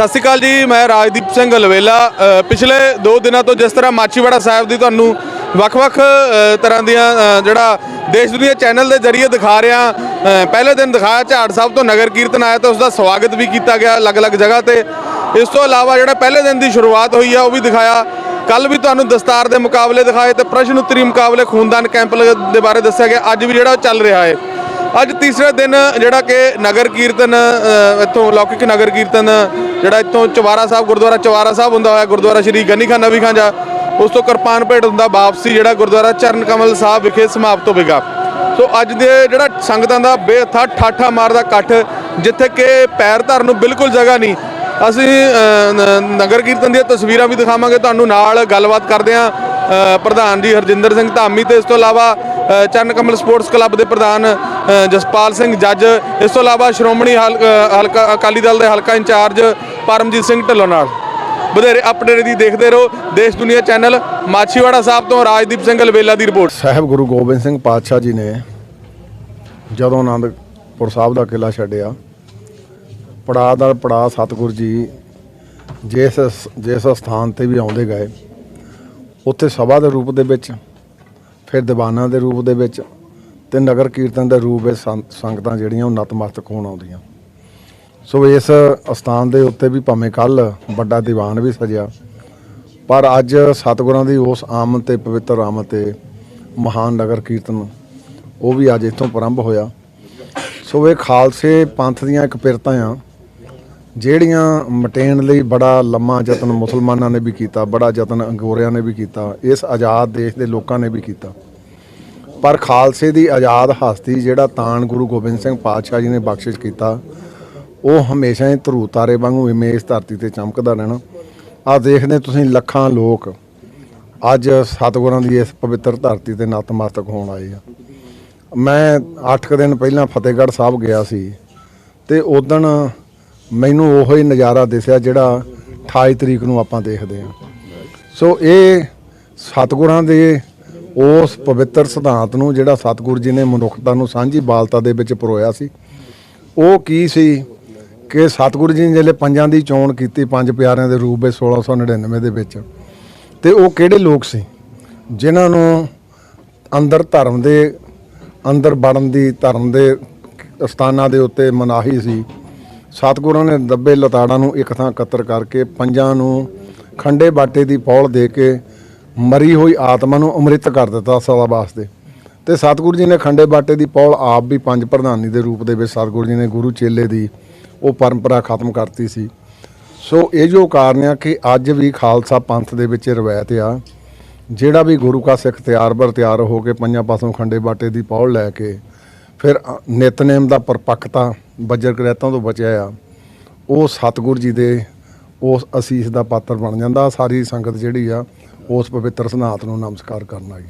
ਸਤਿ ਸ਼੍ਰੀ ਅਕਾਲ ਜੀ, ਮੈਂ ਰਾਜਦੀਪ ਸਿੰਘ ਲਵੇਲਾ। ਪਿਛਲੇ 2 ਦਿਨਾਂ ਤੋਂ ਜਿਸ ਤਰ੍ਹਾਂ ਮਾਚੀਵਾੜਾ ਸਾਹਿਬ ਦੀ ਤੁਹਾਨੂੰ ਵੱਖ-ਵੱਖ ਤਰ੍ਹਾਂ ਦੀਆਂ ਜਿਹੜਾ ਦੇਸ਼ ਦੁਨੀਆ ਚੈਨਲ ਦੇ ਜ਼ਰੀਏ ਦਿਖਾ ਰਿਹਾ ਪਹਿਲੇ ਦਿਨ ਦਿਖਾਇਆ, ਝਾੜ ਸਾਹਿਬ ਤੋਂ ਨਗਰ ਕੀਰਤਨ ਆਇਆ ਤਾਂ ਉਸ ਦਾ ਸਵਾਗਤ ਵੀ ਕੀਤਾ ਗਿਆ ਅਲੱਗ-ਅਲੱਗ ਜਗ੍ਹਾ ਤੇ। ਇਸ ਤੋਂ ਇਲਾਵਾ ਜਿਹੜਾ ਪਹਿਲੇ ਦਿਨ ਦੀ ਸ਼ੁਰੂਆਤ ਹੋਈ ਆ, ਉਹ ਵੀ ਦਿਖਾਇਆ। ਕੱਲ ਵੀ ਤੁਹਾਨੂੰ ਦਸਤਾਰ ਦੇ ਮੁਕਾਬਲੇ ਦਿਖਾਏ ਤੇ ਪ੍ਰਸ਼ਨ ਉੱਤਰੀ ਮੁਕਾਬਲੇ ਖੂਨਦਾਨ ਕੈਂਪ ਦੇ ਬਾਰੇ ਦੱਸਿਆ ਗਿਆ। ਅੱਜ ਵੀ ਜਿਹੜਾ ਉਹ ਚੱਲ ਰਿਹਾ ਹੈ ਅੱਜ ਤੀਸਰੇ ਦਿਨ ਜਿਹੜਾ ਕਿ ਨਗਰ ਕੀਰਤਨ ਇੱਥੋਂ ਲੌਕਿਕ ਨਗਰ ਕੀਰਤਨ, ਜਿਹੜਾ ਇੱਥੋਂ ਚਵਾਰਾ ਸਾਹਿਬ, ਗੁਰਦੁਆਰਾ ਚਵਾਰਾ ਸਾਹਿਬ ਹੁੰਦਾ ਹੋਇਆ, ਗੁਰਦੁਆਰਾ ਸ਼੍ਰੀ ਗੰਨੀ ਖਾਨ ਨਵੀ ਖਾਂ ਜਾ, ਉਸ ਤੋਂ ਕਿਰਪਾਨ ਭੇਟ ਹੁੰਦਾ ਵਾਪਸੀ ਜਿਹੜਾ ਗੁਰਦੁਆਰਾ ਚਰਨ ਕਮਲ ਸਾਹਿਬ ਵਿਖੇ ਸਮਾਪਤ ਹੋਵੇਗਾ ਸੋ ਅੱਜ ਦੇ ਜਿਹੜਾ ਸੰਗਤਾਂ ਦਾ ਬੇਥਾ ਠਾਠਾ ਮਾਰਦਾ ਇਕੱਠ, ਜਿੱਥੇ ਕਿ ਪੈਰ ਧਰਨ ਨੂੰ ਬਿਲਕੁਲ ਜਗ੍ਹਾ ਨਹੀਂ, ਅਸੀਂ ਨਗਰ ਕੀਰਤਨ ਦੀਆਂ ਤਸਵੀਰਾਂ ਵੀ ਦਿਖਾਵਾਂਗੇ, ਤੁਹਾਨੂੰ ਨਾਲ ਗੱਲਬਾਤ ਕਰਦੇ ਹਾਂ ਪ੍ਰਧਾਨ ਜੀ ਹਰਜਿੰਦਰ ਸਿੰਘ ਧਾਮੀ ਤੇ ਇਸ ਤੋਂ ਇਲਾਵਾ ਚਰਨ ਕਮਲ ਸਪੋਰਟਸ ਕਲੱਬ ਦੇ ਪ੍ਰਧਾਨ ਜਸਪਾਲ ਸਿੰਘ ਜੱਜ। ਇਸ ਤੋਂ ਇਲਾਵਾ ਸ਼੍ਰੋਮਣੀ ਹਲ- ਹਲਕਾ, ਅਕਾਲੀ ਦਲ ਦੇ ਹਲਕਾ ਇੰਚਾਰਜ ਪਰਮਜੀਤ ਸਿੰਘ ਢਿੱਲੋਂ ਨਾਲ। ਵਧੇਰੇ ਅਪਡੇਟ ਦੀ ਦੇਖਦੇ ਰਹੋ। ਦੇਸ਼ ਦੁਨੀਆ ਚੈਨਲ ਮਾਛੀਵਾੜਾ ਸਾਹਿਬ ਤੋਂ ਰਾਜਦੀਪ ਸਿੰਘ ਲਵੇਲਾ ਦੀ ਰਿਪੋਰਟ। ਸਾਹਿਬ ਗੁਰੂ ਗੋਬਿੰਦ ਸਿੰਘ ਪਾਤਸ਼ਾਹ ਜੀ ਨੇ ਜਦੋਂ ਆਨੰਦਪੁਰ ਸਾਹਿਬ ਦਾ ਕਿਲਾ ਛੱਡਿਆ, ਪੜਾਅ ਦਾ ਪੜਾਅ ਸਤਿਗੁਰ ਜੀ ਜਿਸ ਜਿਸ ਸਥਾਨ ਤੇ ਵੀ ਆਉਂਦੇ ਗਏ, ਉੱਥੇ ਸਭਾ ਦੇ ਰੂਪ ਦੇ ਵਿੱਚ, ਫਿਰ ਦੀਵਾਨਾਂ ਦੇ ਰੂਪ ਦੇ ਵਿੱਚ ਤੇ ਨਗਰ ਕੀਰਤਨ ਦੇ ਰੂਪ ਵਿੱਚ ਸੰਤ ਸੰਗਤਾਂ ਜਿਹੜੀਆਂ ਉਹ ਨਤਮਸਤਕ ਹੋਣ ਆਉਂਦੀਆਂ। ਸੋ ਇਸ ਅਸਥਾਨ ਦੇ ਉੱਤੇ ਵੀ ਭਾਵੇਂ ਕੱਲ ਵੱਡਾ ਦੀਵਾਨ ਵੀ ਸਜਿਆ, ਪਰ ਅੱਜ ਸਤਿਗੁਰਾਂ ਦੀ ਉਸ ਆਮਦ ਤੇ ਪਵਿੱਤਰ ਆਮਦ ਤੇ ਮਹਾਨ ਨਗਰ ਕੀਰਤਨ ਉਹ ਵੀ ਅੱਜ ਇੱਥੋਂ ਪ੍ਰਾਰੰਭ ਹੋਇਆ। ਸੋ ਇਹ ਖਾਲਸੇ ਪੰਥ ਦੀਆਂ ਇੱਕ ਪਿਰਤਾਂ ਆ, ਜਿਹੜੀਆਂ ਮਟੇਣ ਲਈ ਬੜਾ ਲੰਮਾ ਯਤਨ ਮੁਸਲਮਾਨਾਂ ਨੇ ਵੀ ਕੀਤਾ, ਬੜਾ ਯਤਨ ਅੰਗੋਰਿਆਂ ਨੇ ਵੀ ਕੀਤਾ, ਇਸ ਆਜ਼ਾਦ ਦੇਸ਼ ਦੇ ਲੋਕਾਂ ਨੇ ਵੀ ਕੀਤਾ। ਪਰ ਖਾਲਸੇ ਦੀ ਆਜ਼ਾਦ ਹਸਤੀ ਜਿਹੜਾ ਤਾਣ ਗੁਰੂ ਗੋਬਿੰਦ ਸਿੰਘ ਪਾਤਸ਼ਾਹ ਜੀ ਨੇ ਬਖਸ਼ਿਸ਼ ਕੀਤਾ, ਉਹ ਹਮੇਸ਼ਾ ਹੀ ਧਰੂ ਤਾਰੇ ਵਾਂਗੂ ਇਵੇਂ ਇਸ ਧਰਤੀ ਤੇ ਚਮਕਦਾ ਰਹਿਣਾ। ਆ ਦੇਖਦੇ ਤੁਸੀਂ ਲੱਖਾਂ ਲੋਕ ਅੱਜ ਸਤਿਗੁਰਾਂ ਦੀ ਇਸ ਪਵਿੱਤਰ ਧਰਤੀ ਤੇ ਨਤਮਸਤਕ ਹੋਣ ਆਏ ਆ। ਮੈਂ 8 ਦਿਨ ਪਹਿਲਾਂ ਫਤਿਹਗੜ੍ਹ ਸਾਹਿਬ ਗਿਆ ਸੀ ਤੇ ਉਦਣ ਮੈਨੂੰ ਉਹੋ ਹੀ ਨਜ਼ਾਰਾ ਦਿਸਿਆ ਜਿਹੜਾ 28 ਤਰੀਕ ਨੂੰ ਆਪਾਂ ਦੇਖਦੇ ਹਾਂ। ਸੋ ਇਹ ਸਤਿਗੁਰਾਂ ਦੇ ਉਸ ਪਵਿੱਤਰ ਸਿਧਾਂਤ ਨੂੰ ਜਿਹੜਾ ਸਤਿਗੁਰ ਜੀ ਨੇ ਮਨੁੱਖਤਾ ਨੂੰ ਸਾਂਝੀ ਬਾਲਤਾ ਦੇ ਵਿੱਚ ਪਰੋਇਆ ਸੀ। ਉਹ ਕੀ ਸੀ ਕਿ ਸਤਿਗੁਰੂ ਜੀ ਨੇ ਜਿਹੜੇ ਪੰਜਾਂ ਦੀ ਚੋਣ ਕੀਤੀ, ਪੰਜ ਪਿਆਰਿਆਂ ਦੇ ਰੂਪ ਵਿੱਚ 1699 ਦੇ ਵਿੱਚ, ਤੇ ਉਹ ਕਿਹੜੇ ਲੋਕ ਸੀ? ਜਿਨ੍ਹਾਂ ਨੂੰ ਅੰਦਰ ਧਰਮ ਦੇ, ਅੰਦਰ ਵੜਨ ਦੀ, ਧਰਮ ਦੇ ਸਥਾਨਾਂ ਦੇ ਉੱਤੇ ਮਨਾਹੀ ਸੀ। ਸਤਿਗੁਰਾਂ ਨੇ ਦੱਬੇ ਲਤਾੜਾਂ ਨੂੰ ਇੱਕ ਥਾਂ ਇਕੱਤਰ ਕਰਕੇ ਪੰਜਾਂ ਨੂੰ ਖੰਡੇ ਬਾਟੇ ਦੀ ਪੌਲ ਦੇ ਕੇ ਮਰੀ ਹੋਈ ਆਤਮਾ ਨੂੰ ਅੰਮ੍ਰਿਤ ਕਰ ਦਿੱਤਾ ਸਦਾ ਵਾਸਤੇ। ਤੇ ਸਤਿਗੁਰੂ ਜੀ ਨੇ ਖੰਡੇ ਬਾਟੇ ਦੀ ਪੌਲ ਆਪ ਵੀ ਪੰਜ ਪ੍ਰਧਾਨੀ ਦੇ ਰੂਪ ਦੇ ਵਿੱਚ ਸਤਿਗੁਰੂ ਜੀ ਨੇ ਗੁਰੂ ਚੇਲੇ ਦੀ ਉਹ ਪਰੰਪਰਾ ਖਤਮ ਕਰਤੀ ਸੀ। ਸੋ ਇਹ ਜੋ ਕਾਰਨ ਆ ਕਿ ਅੱਜ ਵੀ ਖਾਲਸਾ ਪੰਥ ਦੇ ਵਿੱਚ ਰਵਾਇਤ ਆ, ਜਿਹੜਾ ਵੀ ਗੁਰੂ ਕਾ ਸਿੱਖ ਤਿਆਰ ਬਰ ਤਿਆਰ ਹੋ ਕੇ ਪੰਜਾਂ ਪਾਸੋਂ ਖੰਡੇ ਬਾਟੇ ਦੀ ਪੌਲ ਲੈ ਕੇ ਫਿਰ ਅ- ਨਿਤਨੇਮ ਦਾ ਪਰਪੱਕਤਾ ਬੱਜਰ ਕਰੈਤਾਂ ਤੋਂ ਬਚਿਆ ਆ, ਉਹ ਸਤਿਗੁਰ ਜੀ ਦੇ ਉਸ ਅਸੀਸ ਦਾ ਪਾਤਰ ਬਣ ਜਾਂਦਾ। ਸਾਰੀ ਸੰਗਤ ਜਿਹੜੀ ਆ ਉਸ ਪਵਿੱਤਰ ਸਨਾਤ ਨੂੰ ਨਮਸਕਾਰ ਕਰਨ ਆਈ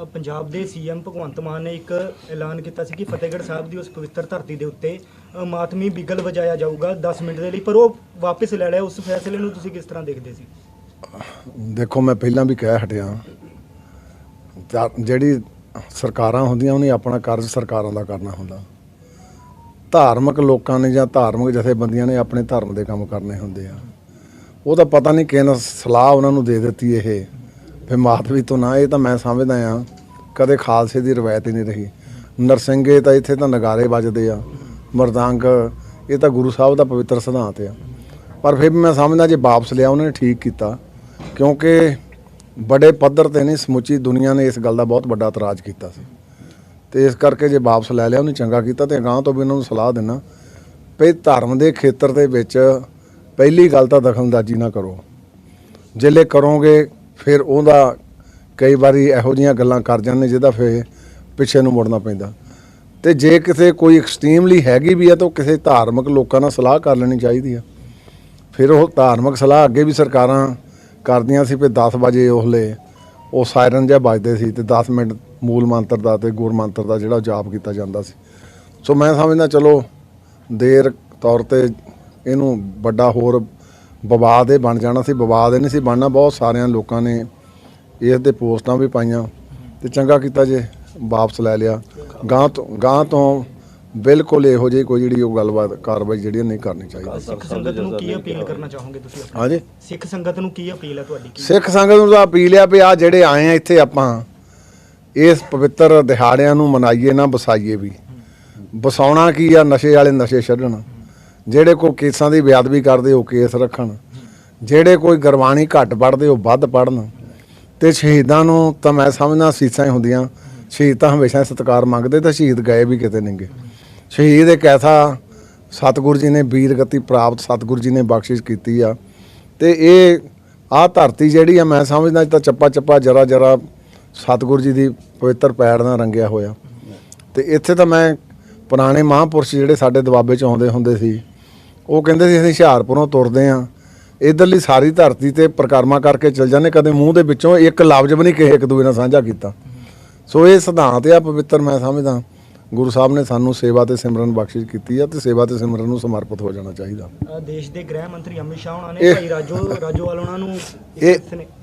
ਅ, ਪੰਜਾਬ ਦੇ ਸੀਐਮ ਭਗਵੰਤ ਮਾਨ ਨੇ ਇੱਕ ਐਲਾਨ ਕੀਤਾ ਸੀ ਕਿ ਫਤਿਹਗੜ੍ਹ ਸਾਹਿਬ ਦੀ ਉਸ ਪਵਿੱਤਰ ਧਰਤੀ ਦੇ ਉੱਤੇ ਅ, ਮਾਤਮੀ ਬਿਗਲ ਵਜਾਇਆ ਜਾਊਗਾ 10 ਮਿੰਟ ਦੇ ਲਈ ਪਰ ਉਹ ਵਾਪਸ ਲੈ ਲਿਆ। ਉਸ ਫੈਸਲੇ ਨੂੰ ਤੁਸੀਂ ਕਿਸ ਤਰ੍ਹਾਂ ਦੇਖਦੇ ਸੀ? ਦੇਖੋ ਮੈਂ ਪਹਿਲਾਂ ਵੀ ਕਹਿ ਹਟਿਆ। ਜਿਹੜੀ ਸਰਕਾਰਾਂ ਹੁੰਦੀਆਂ ਉਹਨੇ ਆਪਣਾ ਕਾਰਜ ਸਰਕਾਰਾਂ ਦਾ ਕਰਨਾ ਹੁੰਦਾ। ਧਾਰਮਿਕ ਲੋਕਾਂ ਨੇ ਜਾਂ ਧਾਰਮਿਕ ਜਥੇਬੰਦੀਆਂ ਨੇ ਆਪਣੇ ਧਰਮ ਦੇ ਕੰਮ ਕਰਨੇ ਹੁੰਦੇ ਆ। ਉਹ ਤਾਂ ਪਤਾ ਨਹੀਂ ਕਿਹਨ ਸਲਾਹ ਉਹਨਾਂ ਨੂੰ ਦੇ ਦਿੱਤੀ ਇਹ। ਫਿਰ ਮਾਤਵੀ ਤੋਂ ਨਾ, ਇਹ ਤਾਂ ਮੈਂ ਸਮਝਦਾ ਆ ਕਦੇ ਖਾਲਸੇ ਦੀ ਰਵਾਇਤ ਹੀ ਨਹੀਂ ਰਹੀ। ਨਰਸਿੰਗੇ ਤਾਂ ਇੱਥੇ ਤਾਂ ਨਗਾਰੇ ਵੱਜਦੇ ਆ। ਮਰਦਾਂਗ, ਇਹ ਤਾਂ ਗੁਰੂ ਸਾਹਿਬ ਦਾ ਪਵਿੱਤਰ ਸਿਧਾਂਤ ਆ। ਪਰ ਫਿਰ ਵੀ ਮੈਂ ਸਮਝਦਾ ਜੇ ਵਾਪਸ ਲਿਆ, ਉਹਨਾਂ ਨੇ ਠੀਕ ਕੀਤਾ। ਕਿਉਂਕਿ ਬੜੇ ਪੱਧਰ ਤੇ ਨਹੀਂ, ਸਮੁੱਚੀ ਦੁਨੀਆ ਨੇ ਇਸ ਗੱਲ ਦਾ ਬਹੁਤ ਵੱਡਾ ਇਤਰਾਜ਼ ਕੀਤਾ ਸੀ। ਤੇ ਇਸ ਕਰਕੇ ਜੇ ਵਾਪਸ ਲੈ ਲਿਆ, ਉਹਨੇ ਚੰਗਾ ਕੀਤਾ ਤੇ ਅਗਾਂਹ ਤੋਂ ਵੀ ਉਹਨਾਂ ਨੂੰ ਸਲਾਹ ਦੇਣਾ ਵੀ ਧਰਮ ਦੇ ਖੇਤਰ ਦੇ ਵਿੱਚ ਪਹਿਲੀ ਗੱਲ ਤਾਂ ਦਖਲਅੰਦਾਜ਼ੀ ਨਾ ਕਰੋ। ਜਿੱਲੇ ਕਰੋਗੇ, ਫਿਰ ਉਹਦਾ ਕਈ ਵਾਰੀ ਇਹੋ ਜਿਹੀਆਂ ਗੱਲਾਂ ਕਰ ਜਾਂਦੇ ਜਿਹਦਾ ਫਿਰ ਪਿੱਛੇ ਨੂੰ ਮੁੜਨਾ ਪੈਂਦਾ। ਤੇ ਜੇ ਕਿਸੇ ਕੋਈ ਐਕਸਟ੍ਰੀਮਲੀ ਹੈਗੀ ਵੀ ਹੈ ਤਾਂ ਉਹ ਕਿਸੇ ਧਾਰਮਿਕ ਲੋਕਾਂ ਨਾਲ ਸਲਾਹ ਕਰ ਲੈਣੀ ਚਾਹੀਦੀ ਆ। ਫਿਰ ਉਹ ਧਾਰਮਿਕ ਸਲਾਹ ਅੱਗੇ ਵੀ ਸਰਕਾਰਾਂ ਕਰਦੀਆਂ ਸੀ ਵੀ 10 ਵਜੇ ਉਹਲੇ ਉਹ ਸਾਇਰਨ ਜਿਹਾ ਵੱਜਦੇ ਸੀ ਤੇ 10 ਮਿੰਟ ਮੂਲ ਮੰਤਰ ਦਾ ਤੇ ਗੁਰ ਮੰਤਰ ਦਾ ਜਿਹੜਾ ਜਾਪ ਕੀਤਾ ਜਾਂਦਾ ਸੀ। ਸੋ ਮੈਂ ਸਮਝਦਾ ਚਲੋ ਦੇਰ ਤੌਰ ਤੇ ਇਹਨੂੰ ਵੱਡਾ ਹੋਰ ਵਿਵਾਦ ਇਹ ਬਣ ਜਾਣਾ ਸੀ ਵਿਵਾਦ ਇਹ ਨਹੀਂ ਸੀ ਬਣਨਾ ਬਹੁਤ ਸਾਰਿਆਂ ਲੋਕਾਂ ਨੇ ਇਸ ਦੇ ਪੋਸਟਾਂ ਵੀ ਪਾਈਆਂ ਤੇ ਚੰਗਾ ਕੀਤਾ ਜੇ ਵਾਪਸ ਲੈ ਲਿਆ। ਗਾਂ ਤੋਂ ਗਾਂ ਤੋਂ ਬਿਲਕੁਲ ਇਹੋ ਜਿਹੀ ਕੋਈ ਜਿਹੜੀ ਉਹ ਗੱਲਬਾਤ ਕਾਰਵਾਈ ਜਿਹੜੀ ਨਹੀਂ ਕਰਨੀ ਚਾਹੀਦੀ। ਸਿੱਖ ਸੰਗਤ ਨੂੰ ਕੀ ਅਪੀਲ ਕਰਨਾ ਚਾਹੋਗੇ ਤੁਸੀਂ ਆਪਣੀ? ਹਾਂਜੀ। ਸਿੱਖ ਸੰਗਤ ਨੂੰ ਕੀ ਅਪੀਲ ਹੈ ਤੁਹਾਡੀ? ਕੀ ਸਿੱਖ ਸੰਗਤ ਨੂੰ ਤਾਂ ਅਪੀਲ ਆ ਵੀ ਆ ਜਿਹੜੇ ਆਏ ਆ ਇੱਥੇ ਆਪਾਂ ਇਸ ਪਵਿੱਤਰ ਦਿਹਾੜਿਆਂ ਨੂੰ ਮਨਾਈਏ ਨਾ ਵਸਾਈਏ ਵੀ। ਵਸਾਉਣਾ ਕੀ ਆ? ਨਸ਼ੇ ਵਾਲੇ ਨਸ਼ੇ ਛੱਡਣ। ਜਿਹੜੇ ਕੋਈ ਕੇਸਾਂ ਦੀ ਬੇਅਦਬੀ ਕਰਦੇ ਉਹ ਕੇਸ ਰੱਖਣ। ਜਿਹੜੇ ਕੋਈ ਗੁਰਬਾਣੀ ਘੱਟ ਪੜ੍ਹਦੇ ਉਹ ਵੱਧ ਪੜ੍ਹਨ। ਤੇ ਸ਼ਹੀਦਾਂ ਨੂੰ ਤਾਂ ਮੈਂ ਸਮਝਦਾ ਸੀਸਾਂ ਹੀ ਹੁੰਦੀਆਂ। ਸ਼ਹੀਦ ਤਾਂ ਹਮੇਸ਼ਾ ਸਤਿਕਾਰ ਮੰਗਦੇ ਤਾਂ ਸ਼ਹੀਦ ਗਏ ਵੀ ਕਿਤੇ ਨਹੀਂਗੇ ਸ਼ਹੀਦ ਇੱਕ ਐਸਾ ਸਤਿਗੁਰੂ ਜੀ ਨੇ ਵੀਰਗਤੀ ਪ੍ਰਾਪਤ ਸਤਿਗੁਰੂ ਜੀ ਨੇ ਬਖਸ਼ਿਸ਼ ਕੀਤੀ ਆ। ਤੇ ਇਹ ਆਹ ਧਰਤੀ ਜਿਹੜੀ ਆ ਮੈਂ ਸਮਝਦਾ ਤਾਂ ਚੱਪਾ ਚੱਪਾ ਜਰਾ ਜਰਾ ਸਤਿਗੁਰੂ ਜੀ ਦੀ ਪਵਿੱਤਰ ਪੈੜ ਨਾਲ ਰੰਗਿਆ ਹੋਇਆ। ਤੇ ਇੱਥੇ ਤਾਂ ਮੈਂ ਪੁਰਾਣੇ ਮਹਾਂਪੁਰਸ਼ ਜਿਹੜੇ ਸਾਡੇ ਦਬਾਬੇ ਚ ਆਉਂਦੇ ਹੁੰਦੇ ਸੀ ਉਹ ਕਹਿੰਦੇ ਸੀ ਅਸੀਂ ਹੁਸ਼ਿਆਰਪੁਰੋਂ ਤੁਰਦੇ ਆ ਇਧਰਲੀ ਸਾਰੀ ਧਰਤੀ ਤੇ ਪ੍ਰਕਰਮਾ ਕਰਕੇ ਚਲ ਜਾਂਦੇ ਕਦੇ ਮੂੰਹ ਦੇ ਵਿੱਚੋਂ ਇੱਕ ਲਫ਼ਜ਼ ਵੀ ਨਹੀਂ ਕਿਸੇ ਇੱਕ ਦੂਜੇ ਨਾਲ ਸਾਂਝਾ ਕੀਤਾ। ਸੋ ਇਹ ਸਿਧਾਂਤ ਆ ਪਵਿੱਤਰ ਮੈਂ ਸਮਝਦਾ। ਗੁਰੂ ਸਾਹਿਬ ਨੇ ਸਾਨੂੰ ਸੇਵਾ ਤੇ ਸਿਮਰਨ ਬਖਸ਼ਿਸ਼ ਕੀਤੀ ਆ ਤੇ ਸੇਵਾ ਤੇ ਸਿਮਰਨ ਨੂੰ ਸਮਰਪਿਤ ਹੋ ਜਾਣਾ ਚਾਹੀਦਾ। ਦੇਸ਼ ਦੇ ਗ੍ਰਹਿ ਮੰਤਰੀ ਅਮਿਤ ਸ਼ਾਹ ਉਹਨਾਂ ਨੇ ਭਾਈ ਰਾਜੋ ਰਾਜੋਵਾਲ ਉਹਨਾਂ ਨੂੰ ਇਹ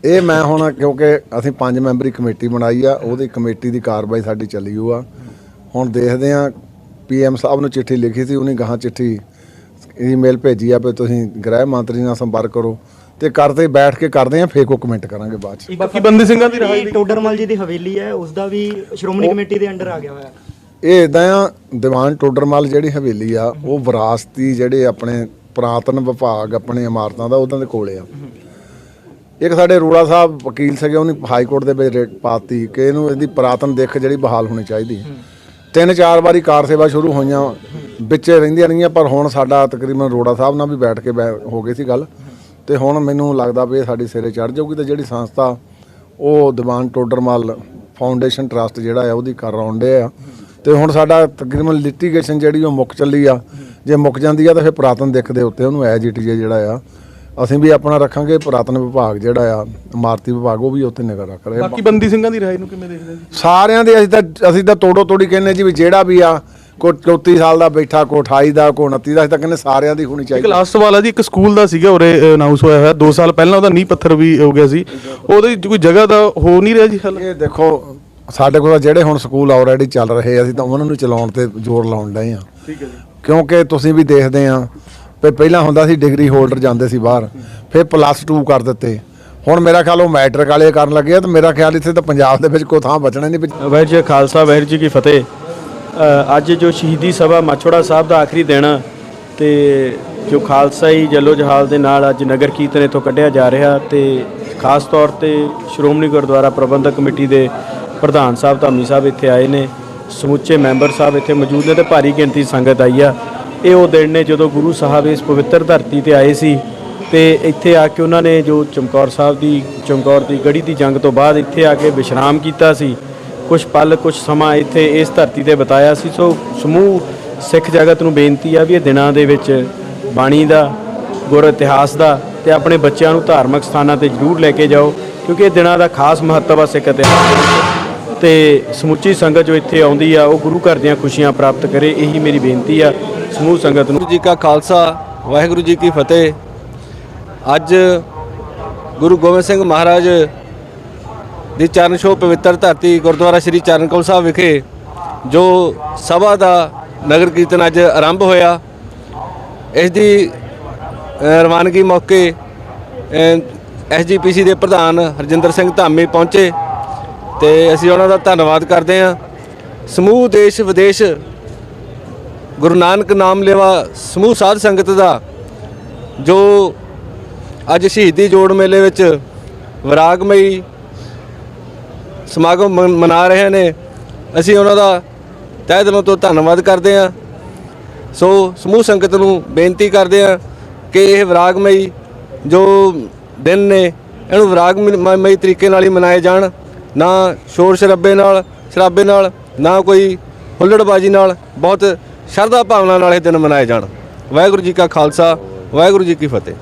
ਇਹ ਮੈਂ ਹੁਣ ਕਿਉਂਕਿ ਅਸੀਂ ਪੰਜ ਮੈਂਬਰੀ ਕਮੇਟੀ ਬਣਾਈ ਆ ਉਹਦੀ ਕਮੇਟੀ ਦੀ ਕਾਰਵਾਈ ਸਾਡੀ ਚੱਲੀ ਹੋਆ ਹੁਣ ਦੇਖਦੇ ਆ ਪੀਐਮ ਸਾਹਿਬ ਨੂੰ ਚਿੱਠੀ ਲਿਖੀ ਸੀ ਉਹਨੇ ਗਾਹਾਂ ਚਿੱਠੀ ਈਮੇਲ ਭੇਜੀ ਆ ਵੀ ਤੁਸੀਂ ਗ੍ਰਹਿ ਮੰਤਰੀ ਨਾਲ ਸੰਪਰਕ ਕਰੋ ਤੇ ਕਰਦੇ ਬੈਠ ਕੇ ਕਰਦੇ ਆ ਫੇਰ ਕੋ ਕਮੈਂਟ ਕਰਾਂਗੇ ਬਾਅਦ ਚ। ਬਾਕੀ ਬੰਦੀ ਸਿੰਘਾਂ ਦੀ ਰਿਹਾਈ ਟੋਡਰਮਲ ਜੀ ਦੀ ਹਵੇਲੀ ਹੈ ਉਸ ਦਾ ਵੀ ਸ਼੍ਰੋਮਣੀ ਕਮੇਟੀ ਦੇ ਅੰਡਰ ਆ ਗਿਆ ਹੋਇਆ। ਇਹ ਇਦਾਂ ਆ ਦੀਵਾਨ ਟੋਡਰਮਲ ਜਿਹੜੀ ਹਵੇਲੀ ਆ ਉਹ ਵਿਰਾਸਤੀ ਜਿਹੜੇ ਆਪਣੇ ਪੁਰਾਤਨ ਵਿਭਾਗ ਆਪਣੇ ਇਮਾਰਤਾਂ ਦਾ ਉਹਨਾਂ ਦੇ ਕੋਲੇ ਆ। ਇੱਕ ਸਾਡੇ ਰੋੜਾ ਸਾਹਿਬ ਵਕੀਲ ਸੀਗੇ ਉਹਨੇ ਹਾਈ ਕੋਰਟ ਦੇ ਵਿੱਚ ਰੇਟ ਪਾਤੀ ਕਿ ਇਹਨੂੰ ਇਹਦੀ ਪੁਰਾਤਨ ਦਿੱਖ ਜਿਹੜੀ ਬਹਾਲ ਹੋਣੀ ਚਾਹੀਦੀ। ਤਿੰਨ ਚਾਰ ਵਾਰੀ ਕਾਰ ਸੇਵਾ ਸ਼ੁਰੂ ਹੋਈਆਂ ਵਿੱਚੇ ਰਹਿੰਦੀਆਂ ਰਹੀਆਂ ਪਰ ਹੁਣ ਸਾਡਾ ਤਕਰੀਬਨ ਰੋੜਾ ਸਾਹਿਬ ਨਾਲ ਵੀ ਬੈਠ ਕੇ ਬੈ- ਹੋ ਗਈ ਸੀ ਗੱਲ। ਤੇ ਹੁਣ ਮੈਨੂੰ ਲੱਗਦਾ ਵੀ ਇਹ ਸਾਡੀ ਸਿਰੇ ਚੜ ਜਾਊਗੀ ਤੇ ਜਿਹੜੀ ਸੰਸਥਾ ਉਹ ਦੀਵਾਨ ਟੋਡਰਮਲ ਫਾਊਂਡੇਸ਼ਨ ਟਰਸਟ ਜਿਹੜਾ ਆ ਉਹਦੀ ਕਰ ਰੌਂਡੇ ਆ। ਤੇ ਹੁਣ ਸਾਡਾ ਤਕਰੀਬਨ ਲਿਟੀਗੇਸ਼ਨ ਜਿਹੜੀ ਉਹ ਮੁੱਕ ਚੱਲੀ ਆ। ਜੇ ਮੁੱਕ ਜਾਂਦੀ ਆ ਤਾਂ ਫਿਰ ਪੁਰਾਤਨ ਦਿੱਖ ਦੇ ਉੱਤੇ ਉਹਨੂੰ ਐਜੀਟੀਏ ਜਿਹੜਾ ਆ। ਅਸੀਂ ਵੀ ਆਪਣਾ ਰੱਖਾਂਗੇ ਪੁਰਾਤਨ ਵਿਭਾਗ ਜਿਹੜਾ ਆ ਇਮਾਰਤੀ ਵਿਭਾਗ ਉਹ ਵੀ ਉੱਥੇ ਨਿਗਰ ਰੱਖ ਰਿਹਾ ਬਾਕੀ ਬੰਦੀ ਸਿੰਘਾਂ ਦੀ ਰਿਹਾਈ ਨੂੰ ਕਿਵੇਂ ਦੇਖਦੇ ਜੀ? ਸਾਰਿਆਂ ਦੇ ਅਸੀਂ ਤਾਂ ਅਸੀਂ ਤਾਂ ਤੋੜੋ ਤੋੜੀ ਕਹਿੰਦੇ ਜੀ ਵੀ ਜਿਹੜਾ ਵੀ ਆ ਕੋ 34 ਸਾਲ ਦਾ ਬੈਠਾ ਕੋ 28 ਦਾ ਕੋ 29 ਦਾ ਅਸੀਂ ਤਾਂ ਕਹਿੰਦੇ ਸਾਰਿਆਂ ਦੀ ਹੋਣੀ ਇੱਕ ਚਾਹੀਦੀ। ਲਾਸਟ ਸਵਾਲ ਹੈ ਜੀ ਇੱਕ ਸਕੂਲ ਦਾ ਸੀਗਾ ਉਰੇ ਅਨਾਉਂਸ ਹੋਇਆ ਹੋਇਆ। 2 ਸਾਲ ਪਹਿਲਾਂ ਉਹਦਾ ਨੀਂਹ ਪੱਥਰ ਵੀ ਹੋ ਗਿਆ ਸੀ। ਉਹਦੀ ਕੋਈ ਜਗ੍ਹਾ ਦਾ ਹੋ ਨਹੀਂ ਰਿਹਾ ਜੀ ਹੱਲ? ਇਹ ਦੇਖੋ ਸਾਡੇ ਕੋਲ ਤਾਂ ਜਿਹੜੇ ਹੁਣ ਸਕੂਲ ਆਲਰੇਡੀ ਚੱਲ ਰਹੇ ਆ, ਅਸੀਂ ਤਾਂ ਉਹਨਾਂ ਨੂੰ ਚਲਾਉਣ ਤੇ ਜ਼ੋਰ ਲਾਉਣ ਡਏ ਆ। ਠੀਕ ਹੈ ਜੀ। ਕਿਉਂਕਿ ਤੁਸੀਂ ਵੀ ਦੇਖਦੇ ਆ ਵੀ ਪਹਿਲਾਂ ਹੁੰਦਾ ਸੀ ਡਿਗਰੀ ਹੋਲਡਰ ਜਾਂਦੇ ਸੀ ਬਾਹਰ ਫਿਰ ਪਲੱਸ 2 ਕਰ ਦਿੱਤੇ। ਹੁਣ ਮੇਰਾ ਖਿਆਲ ਉਹ ਮੈਟ੍ਰਿਕ ਵਾਲੇ ਕਰਨ ਲੱਗੇ ਆ ਤੇ ਮੇਰਾ ਖਿਆਲ ਇੱਥੇ ਤਾਂ ਪੰਜਾਬ ਦੇ ਵਿੱਚ ਕੋਈ ਥਾਂ ਬਚਣਾ ਨਹੀਂ ਵਾਹਿਗੁਰੂ ਜੀ ਕਾ ਖਾਲਸਾ ਵਾਹਿਗੁਰੂ ਜੀ ਕੀ ਫਤਿਹ। ਅੱਜ ਜੋ ਸ਼ਹੀਦੀ ਸਭਾ ਮਾਛੋੜਾ ਸਾਹਿਬ ਦਾ ਆਖਰੀ ਦਿਨ ਆ ਤੇ ਜੋ ਖਾਲਸਾਈ ਜੱਲੋ ਜਹਾਲ ਦੇ ਨਾਲ ਅੱਜ ਨਗਰ ਕੀਰਤਨ ਇੱਥੋਂ ਕੱਢਿਆ ਜਾ ਰਿਹਾ ਤੇ ਖਾਸ ਤੌਰ ਤੇ ਸ਼੍ਰੋਮਣੀ ਗੁਰਦੁਆਰਾ ਪ੍ਰਬੰਧਕ ਕਮੇਟੀ ਦੇ ਪ੍ਰਧਾਨ ਸਾਹਿਬ ਧਾਮੀ ਸਾਹਿਬ ਇੱਥੇ ਆਏ ਨੇ, ਸਮੁੱਚੇ ਮੈਂਬਰ ਸਾਹਿਬ ਇੱਥੇ ਮੌਜੂਦ ਨੇ ਤੇ ਭਾਰੀ ਗਿਣਤੀ ਸੰਗਤ ਆਈ ਆ। ਇਹ ਉਹ ਦਿਨ ਨੇ ਜਦੋਂ ਗੁਰੂ ਸਾਹਿਬ ਇਸ ਪਵਿੱਤਰ ਧਰਤੀ ਤੇ ਆਏ ਸੀ ਤੇ ਤੇ ਇੱਥੇ ਆ ਕੇ ਉਹਨਾਂ ਨੇ ਜੋ ਚਮਕੌਰ ਸਾਹਿਬ ਦੀ, ਚਮਕੌਰ ਦੀ ਗੜੀ ਦੀ ਜੰਗ ਤੋਂ ਬਾਅਦ ਇੱਥੇ ਆ ਕੇ ਵਿਸ਼ਰਾਮ ਕੀਤਾ ਸੀ। ਕੁਝ ਪਲ ਕੁਝ ਸਮਾਂ ਇੱਥੇ ਇਸ ਧਰਤੀ ਤੇ ਬਿਤਾਇਆ ਸੀ। ਸੋ ਸਮੂਹ ਸਿੱਖ ਜਗਤ ਨੂੰ ਬੇਨਤੀ ਆ ਵੀ ਇਹ ਦਿਨਾਂ ਦੇ ਵਿੱਚ ਬਾਣੀ ਦਾ, ਗੁਰ ਇਤਿਹਾਸ ਦਾ ਤੇ ਆਪਣੇ ਬੱਚਿਆਂ ਨੂੰ ਧਾਰਮਿਕ ਸਥਾਨਾਂ ਤੇ ਜ਼ਰੂਰ ਲੈ ਕੇ ਜਾਓ, ਕਿਉਂਕਿ ਇਹ ਦਿਨਾਂ ਦਾ ਖਾਸ ਮਹੱਤਵ ਆ ਸਿੱਖ ਇਤਿਹਾਸ ਦੇ ਤੇ ਸਮੁੱਚੀ ਸੰਗਤ ਜੋ ਇੱਥੇ ਆਉਂਦੀ ਆ, ਉਹ ਗੁਰੂ ਘਰ ਦੀਆਂ ਖੁਸ਼ੀਆਂ ਪ੍ਰਾਪਤ ਕਰੇ, ਇਹੀ ਮੇਰੀ ਬੇਨਤੀ ਆ ਸਮੂਹ ਸੰਗਤ ਨੂੰ। ਗੁਰੂ ਜੀ ਕਾ ਖਾਲਸਾ, ਵਾਹਿਗੁਰੂ ਜੀ ਕੀ ਫਤਿਹ। ਅੱਜ ਗੁਰੂ ਗੋਬਿੰਦ ਸਿੰਘ ਮਹਾਰਾਜ ਦੀ ਚਰਨ ਛੋਹ ਪਵਿੱਤਰ ਧਰਤੀ ਗੁਰਦੁਆਰਾ ਸ੍ਰੀ ਚਰਨ ਚਰਨਕੌਲ ਸਾਹਿਬ ਵਿਖੇ ਜੋ ਸਭਾ ਦਾ ਨਗਰ ਕੀਰਤਨ ਅੱਜ ਆਰੰਭ ਹੋਇਆ, ਇਸ ਦੀ ਰਵਾਨਗੀ ਮੌਕੇ ਐਸਜੀਪੀਸੀ ਦੇ ਪ੍ਰਧਾਨ ਹਰਜਿੰਦਰ ਸਿੰਘ ਧਾਮੀ ਪਹੁੰਚੇ ਤੇ ਅਸੀਂ ਉਹਨਾਂ ਦਾ ਧੰਨਵਾਦ ਕਰਦੇ ਹਾਂ। ਸਮੂਹ ਦੇਸ਼ ਵਿਦੇਸ਼ ਗੁਰੂ ਨਾਨਕ ਨਾਮ ਲੇਵਾ ਸਮੂਹ ਸਾਧ ਸੰਗਤ ਦਾ ਜੋ ਅੱਜ ਸ਼ਹੀਦੀ ਜੋੜ ਮੇਲੇ ਵਿੱਚ ਵਿਰਾਗਮਈ ਸਮਾਗਮ ਮਨ- ਮਨਾ ਰਹੇ ਨੇ। ਅਸੀਂ ਉਹਨਾਂ ਦਾ ਤਹਿ ਦਿਲੋਂ ਤੋਂ ਧੰਨਵਾਦ ਕਰਦੇ ਹਾਂ। ਸੋ ਸਮੂਹ ਸੰਗਤ ਨੂੰ ਬੇਨਤੀ ਕਰਦੇ ਹਾਂ ਕਿ ਇਹ ਵਿਰਾਗਮਈ ਜੋ ਦਿਨ ਨੇ, ਇਹਨੂੰ ਵਿਰਾਗਮਈ ਤਰੀਕੇ ਨਾਲ ਹੀ ਮਨਾਏ ਜਾਣ। ਨਾ ਸ਼ੋਰ ਸ਼ਰਾਬੇ ਨਾਲ ਸ਼ਰਾਬੇ ਨਾਲ, ਨਾ ਕੋਈ ਹੁੱਲੜਬਾਜੀ ਨਾਲ, ਬਹੁਤ ਸ਼ਰਧਾ ਭਾਵਨਾ ਨਾਲ ਇਹ ਦਿਨ ਮਨਾਏ ਜਾਣ। ਵਾਹਿਗੁਰੂ ਜੀ ਕਾ ਖਾਲਸਾ, ਵਾਹਿਗੁਰੂ ਜੀ ਕੀ ਫਤਿਹ।